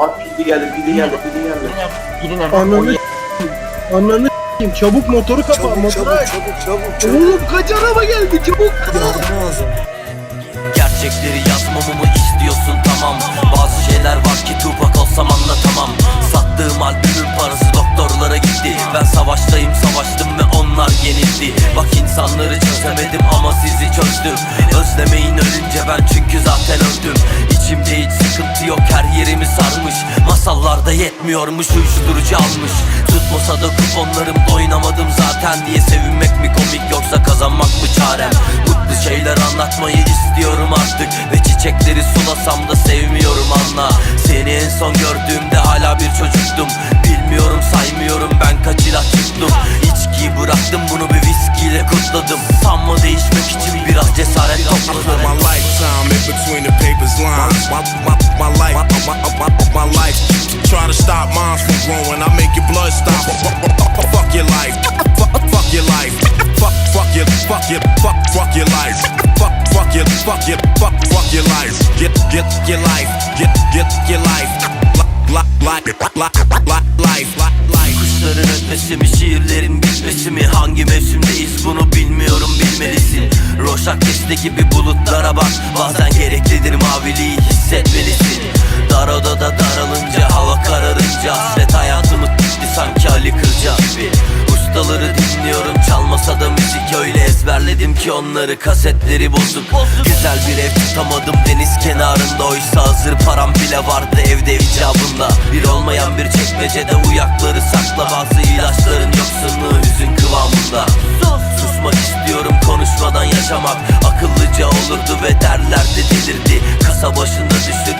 At pili geldi pili geldi pili geldi. Gidin hemen. Ananı Ananı s**eyim. Çabuk motoru kapa. Çabuk motoru çabuk aç. çabuk çabuk çabuk. Oğlum kaç araba geldi çabuk. Yardım lazım. Gerçekleri yazmamamı istiyorsun tamam Bazı şeyler var ki Tupac olsam anlatamam Sattığım albümün parası doktorlara gitti Ben savaştayım savaştım ve onlar yenildi Bak insanları çözemedim ama sizi çözdüm Özlemeyin ölünce ben çünkü zaten öldüm İçimde hiç sıkıntı yok her yerimi sarmış. Masallarda yetmiyormuş uyuşturucu almış. Tutmasa da kuponlarımda oynamadım zaten diye Sevinmek mi komik yoksa kazanmak mı çarem? Mutlu şeyler anlatmayı istiyorum artık Ve çiçekleri sulasam da sevmiyorum anla. Seni en son gördüğümde hala bir çocuktum. Bilmiyorum saymıyorum ben kaç ilaç tuttum İçkiyi bıraktım bunu bir viskiyle kutladım. Sanma değişmek için biraz cesaret topladım. My lifetime in between the papers lines. My, my, my life, my, my, my, my life. Try to stop mine from growing. I make your blood stop. Fuck your life. Fuck, fuck your life. Fuck, fuck your, fuck your, fuck, fuck your life. Fuck, fuck your, fuck your, fuck, fuck your life. Get, get your life. Get, get your life. Kuşların ötmesi mi şiirlerin bitmesi mi Hangi mevsimdeyiz bunu bilmiyorum bilmelisin Roşakes'te gibi bulutlara bak Bazen gereklidir maviliği Hasret hayatımı gitti sanki Ali Kırca gibi. Ustaları dinliyorum çalmasa da müzik öyle. Ezberledim ki onları kasetleri bozuk. Güzel bir ev tutamadım deniz kenarında. Oysa hazır param bile vardı evde icabında. Bir olmayan bir çekmecede uyakları sakla. Bazı ilaçların yoksunluğu hüzün kıvamında. Susmak istiyorum konuşmadan yaşamak. Akıllıca olurdu ve derlerdi delirdi. Kasa başında Çiçek